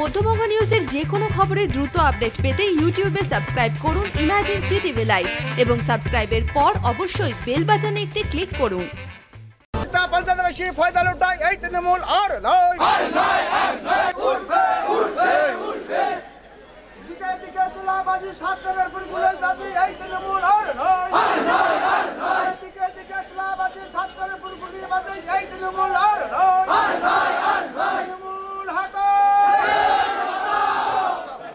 মধ্যবঙ্গ নিউজের যে কোনো খবরের দ্রুত আপডেট পেতে ইউটিউবে সাবস্ক্রাইব করুন ইমার্জেন্সি টিভি লাইভ এবং সাবস্ক্রাইবের পর অবশ্যই বেল বাটনে একটি ক্লিক করুন। তা পঞ্চায়েত বেশি ফয়দা লুটাই এই তৃণমূল আর নয়। দিকে দিকে তুলাবাজি ছাত্রের বুলবুলের বাজি এই তৃণমূল আর নয়। দিকে দিকে তুলাবাজি ছাত্রের বাজি এই তৃণমূল আর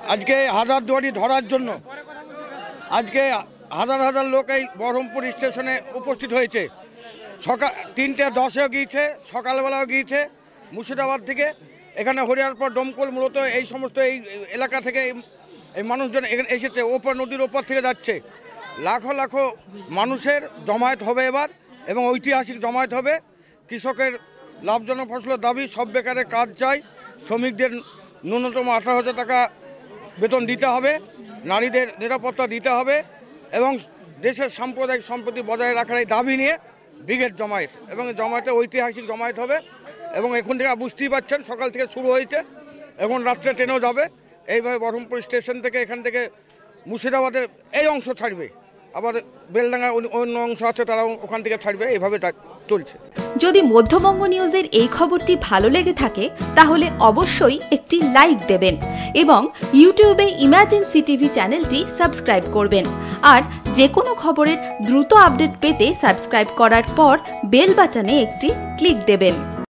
আজকে হাজার দুয়ারি ধরার জন্য আজকে হাজার হাজার লোক এই বহরমপুর স্টেশনে উপস্থিত হয়েছে। সকাল তিনটে দশেও গিয়েছে, সকালবেলাও গিয়েছে, মুর্শিদাবাদ থেকে। এখানে হরিয়ার পর দমকল মূলত এই সমস্ত এই এলাকা থেকে এই- এই মানুষজন এখানে এসেছে, ওপর নদীর ওপর থেকে যাচ্ছে। লাখো লাখো মানুষের জমায়েত হবে এবার এবং ঐতিহাসিক জমায়েত হবে। কৃষকের লাভজনক ফসলের দাবি, সব বেকারের কাজ চাই। শ্রমিকদের ন্যূনতম আঠারো হাজার টাকা বেতন দিতে হবে, নারীদের নিরাপত্তা দিতে হবে এবং দেশের সাম্প্রদায়িক সম্পত্তি বজায় রাখার এই দাবি নিয়ে ব্রিগেড জমায়েত এবং জমায়েতে ঐতিহাসিক জমায়েত হবে এবং এখন থেকে বুঝতেই পারছেন, সকাল থেকে শুরু হয়েছে, এখন রাত্রে ট্রেনও যাবে। এইভাবে বহরমপুর স্টেশন থেকে এখান থেকে মুর্শিদাবাদের এই অংশ ছাড়বে। আবার বেলডাঙ্গা অন্য- অংশ আছে তারা ওখান থেকে ছাড়বে এইভাবে তা চলছে। যদি মধ্যবঙ্গ নিউজের এই খবরটি ভালো লেগে থাকে, তাহলে অবশ্যই একটি লাইক দেবেন এবং ইউটিউবে ইমার্জেন্সি টিভি চ্যানেলটি সাবস্ক্রাইব করবেন। আর যে কোনো খবরের দ্রুত আপডেট পেতে সাবস্ক্রাইব করার পর বেল বাটনে একটি ক্লিক দেবেন।